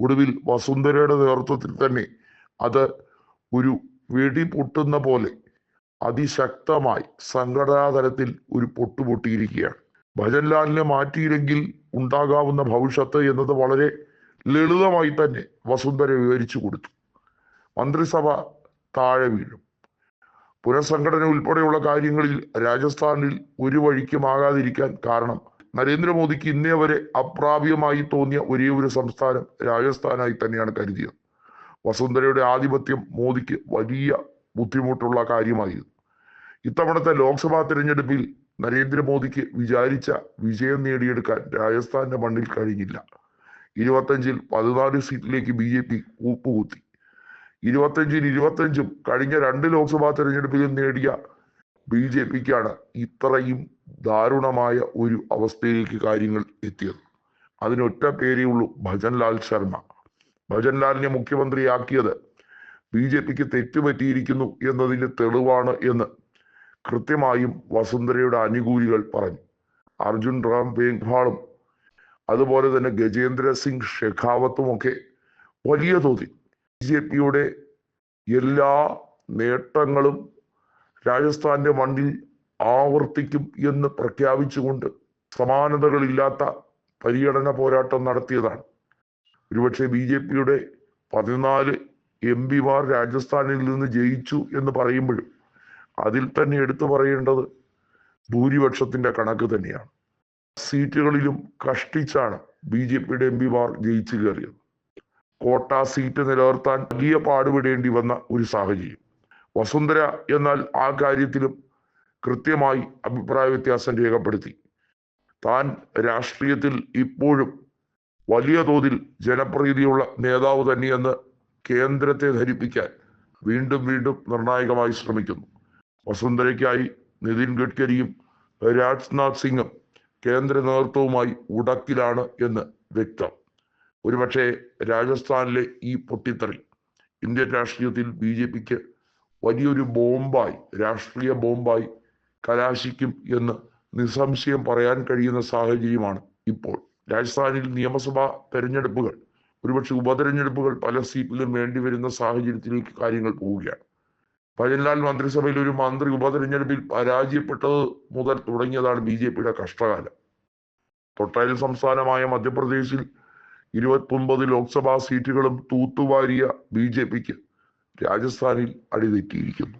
ഒടുവിൽ വസുന്ധരയുടെ നേതൃത്വത്തിൽ തന്നെ അത് ഒരു വെടി പൊട്ടുന്ന പോലെ അതിശക്തമായി സംഘടനാതലത്തിൽ ഒരു പൊട്ടുപൊട്ടിയിരിക്കുകയാണ്. ഭജൻലാലിനെ മാറ്റിയില്ലെങ്കിൽ ഉണ്ടാകാവുന്ന ഭവിഷ്യത്ത് എന്നത് വളരെ ലളിതമായി തന്നെ വസുന്ധര വിവരിച്ചു കൊടുത്തു. മന്ത്രിസഭ താഴെ വീഴും. പുനഃസംഘടന ഉൾപ്പെടെയുള്ള കാര്യങ്ങളിൽ രാജസ്ഥാനിൽ ഒരു വഴിക്കുമാകാതിരിക്കാൻ കാരണം നരേന്ദ്രമോദിക്ക് ഇന്നേ വരെ അപ്രാപ്യമായി തോന്നിയ ഒരേ ഒരു സംസ്ഥാനം രാജസ്ഥാനായി തന്നെയാണ് കരുതിയത്. വസുന്ധരയുടെ ആധിപത്യം മോദിക്ക് വലിയ ബുദ്ധിമുട്ടുള്ള കാര്യമായിരുന്നു. ഇത്തവണത്തെ ലോക്സഭാ തിരഞ്ഞെടുപ്പിൽ നരേന്ദ്രമോദിക്ക് വിചാരിച്ച വിജയം നേടിയെടുക്കാൻ രാജസ്ഥാന്റെ മണ്ണിൽ കഴിഞ്ഞില്ല. ഇരുപത്തഞ്ചിൽ പതിനാല് സീറ്റിലേക്ക് ബി ജെ പി കൂപ്പുകുത്തി. ഇരുപത്തഞ്ചിൽ ഇരുപത്തഞ്ചും കഴിഞ്ഞ രണ്ട് ലോക്സഭാ തെരഞ്ഞെടുപ്പിലും നേടിയ ബി ജെ പിക്കാണ് ഇത്രയും ദാരുണമായ ഒരു അവസ്ഥയിലേക്ക് കാര്യങ്ങൾ എത്തിയത്. അതിനൊറ്റ പേരേ ഉള്ളൂ ഭജൻലാൽ ശർമ്മ. ഭജൻലാലിനെ മുഖ്യമന്ത്രിയാക്കിയത് ബി ജെ പിക്ക് തെറ്റുപറ്റിയിരിക്കുന്നു എന്നതിന് തെളിവാണ് എന്ന് കൃത്യമായും വസുന്ധരയുടെ അനുകൂലികൾ പറഞ്ഞു. അർജുൻ റാം മേഘ്വാളും അതുപോലെ തന്നെ ഗജേന്ദ്ര സിംഗ് ഷെഖാവത്തും ഒക്കെ വലിയ തോതിൽ ബി ജെ പിയുടെ എല്ലാ നേട്ടങ്ങളും രാജസ്ഥാന്റെ മണ്ണിൽ ആവർത്തിക്കും എന്ന് പ്രഖ്യാപിച്ചുകൊണ്ട് സമാനതകളില്ലാത്ത പര്യടന പോരാട്ടം നടത്തിയതാണ്. ഒരുപക്ഷെ ബി ജെ പിയുടെ പതിനാല് എം പിമാർ രാജസ്ഥാനിൽ നിന്ന് ജയിച്ചു എന്ന് പറയുമ്പോഴും അതിൽ തന്നെ എടുത്തു പറയേണ്ടത് ഭൂരിപക്ഷത്തിന്റെ കണക്ക് തന്നെയാണ്. സീറ്റുകളിലും കഷ്ടിച്ചാണ് ബി ജെ പിയുടെ എം പിമാർ ജയിച്ചു കയറിയത്. കോട്ട സീറ്റ് നിലനിർത്താൻ വലിയ പാടുപെടേണ്ടി വന്ന ഒരു സാഹചര്യം. വസുന്ധര എന്നാൽ ആ കാര്യത്തിലും കൃത്യമായി അഭിപ്രായ വ്യത്യാസം രേഖപ്പെടുത്തി. താൻ രാഷ്ട്രീയത്തിൽ ഇപ്പോഴും വലിയ തോതിൽ ജനപ്രീതിയുള്ള നേതാവ് തന്നെയെന്ന് കേന്ദ്രത്തെ ധരിപ്പിക്കാൻ വീണ്ടും വീണ്ടും നിർണായകമായി ശ്രമിക്കുന്നു. വസുന്ധരയ്ക്കായി നിതിൻ ഗഡ്കരിയും രാജ്നാഥ് സിംഗും കേന്ദ്ര നേതൃത്വവുമായി ഉടക്കിലാണ് എന്ന് വ്യക്തം. ഒരുപക്ഷെ രാജസ്ഥാനിലെ ഈ പൊട്ടിത്തെറി ഇന്ത്യൻ രാഷ്ട്രീയത്തിൽ ബി ജെ പിക്ക് വലിയൊരു ബോംബായി രാഷ്ട്രീയ ബോംബായി കലാശിക്കും എന്ന് നിസ്സംശയം പറയാൻ കഴിയുന്ന സാഹചര്യമാണ് ഇപ്പോൾ. രാജസ്ഥാനിൽ നിയമസഭാ തെരഞ്ഞെടുപ്പുകൾ ഒരുപക്ഷെ ഉപതെരഞ്ഞെടുപ്പുകൾ പല സീറ്റിലും വേണ്ടി വരുന്ന സാഹചര്യത്തിലേക്ക് കാര്യങ്ങൾ പോവുകയാണ്. ഭജൻലാൽ മന്ത്രിസഭയിൽ ഒരു മന്ത്രി ഉപതെരഞ്ഞെടുപ്പിൽ പരാജയപ്പെട്ടത് മുതൽ തുടങ്ങിയതാണ് ബി ജെ പിയുടെ കഷ്ടകാലം. തൊട്ടയൽ സംസ്ഥാനമായ മധ്യപ്രദേശിൽ ഇരുപത്തൊമ്പത് ലോക്സഭാ സീറ്റുകളും തൂത്തുവാരിയ ബി ജെ പിക്ക് രാജസ്ഥാനിൽ അടിതെറ്റിയിരിക്കുന്നു.